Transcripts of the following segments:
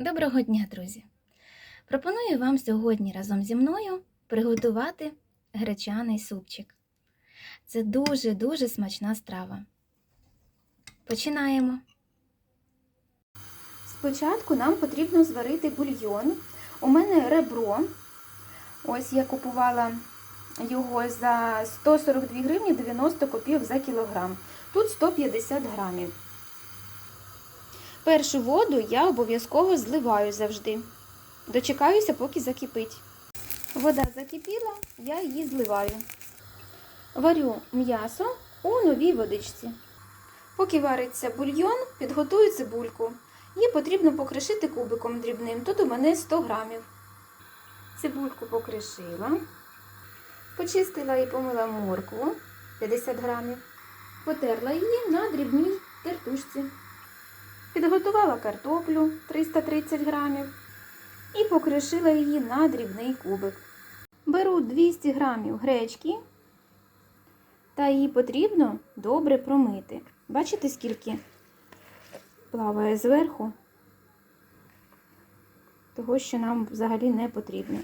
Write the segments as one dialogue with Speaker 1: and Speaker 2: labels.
Speaker 1: Доброго дня, друзі! Пропоную вам сьогодні разом зі мною приготувати гречаний супчик. Це дуже-дуже смачна страва. Починаємо. Спочатку нам потрібно зварити бульйон. У мене ребро. Ось я купувала його за 142 гривні 90 копійок за кілограм. Тут 150 грамів. Першу воду я обов'язково зливаю завжди. Дочекаюся, поки закипить. Вода закипіла, я її зливаю. Варю м'ясо у новій водичці. Поки вариться бульйон, підготую цибульку. Її потрібно покришити кубиком дрібним. Тут у мене 100 грамів. Цибульку покришила. Почистила і помила моркву 50 грамів. Потерла її на дрібній тертушці. Підготувала картоплю 330 грамів і покришила її на дрібний кубик. Беру 200 грамів гречки та її потрібно добре промити. Бачите, скільки плаває зверху, того, що нам взагалі не потрібно.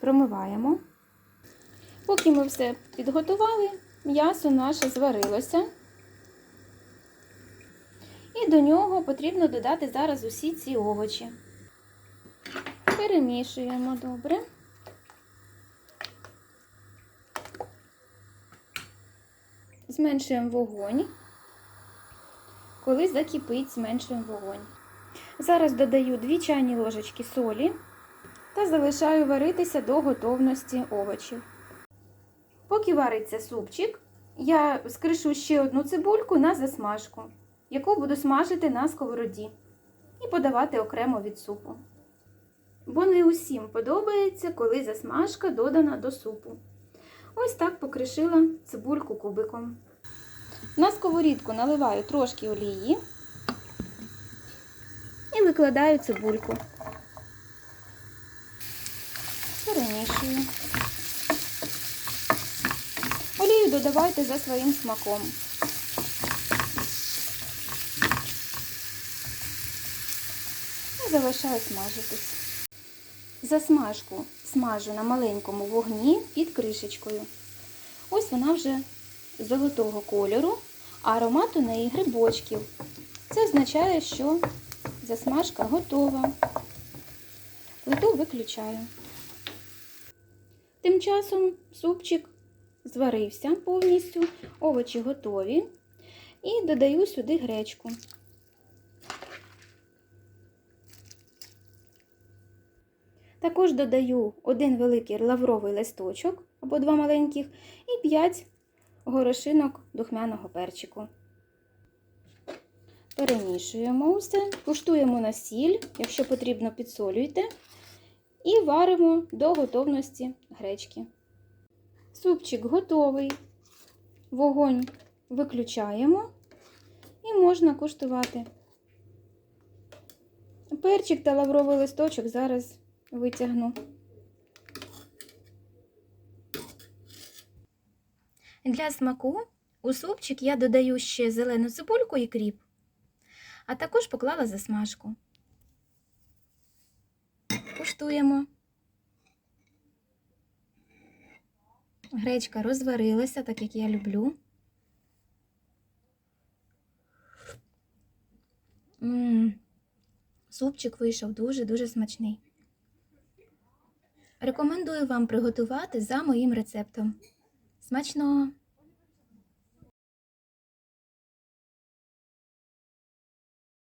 Speaker 1: Промиваємо. Поки ми все підготували, м'ясо наше зварилося. І до нього потрібно додати зараз усі ці овочі. Перемішуємо добре. Зменшуємо вогонь. Коли закипить, зменшуємо вогонь. Зараз додаю 2 чайні ложечки солі та залишаю варитися до готовності овочів. Поки вариться супчик, я скришу ще одну цибульку на засмажку яку буду смажити на сковороді і подавати окремо від супу. Бо не усім подобається, коли засмажка додана до супу. Ось так покришила цибульку кубиком. На сковорідку наливаю трошки олії і викладаю цибульку. Перемішую. Олію додавайте за своїм смаком. Залишаю смажитись. Засмажку смажу на маленькому вогні під кришечкою. Ось вона вже золотого кольору, а аромат у неї грибочків. Це означає, що засмажка готова. Плиту виключаю. Тим часом супчик зварився повністю, овочі готові. І додаю сюди гречку. Також додаю один великий лавровий листочок або два маленьких і 5 горошинок духмяного перчику. Перемішуємо все, куштуємо на сіль, якщо потрібно, підсолюйте, і варимо до готовності гречки. Супчик готовий, вогонь виключаємо і можна куштувати. Перчик та лавровий листочок зараз витягну. Для смаку у супчик я додаю ще зелену цибульку і кріп, а також поклала засмажку. Куштуємо. Гречка розварилася, так як я люблю. М -м -м. Супчик вийшов дуже-дуже смачний. Рекомендую вам приготувати за моїм рецептом. Смачного!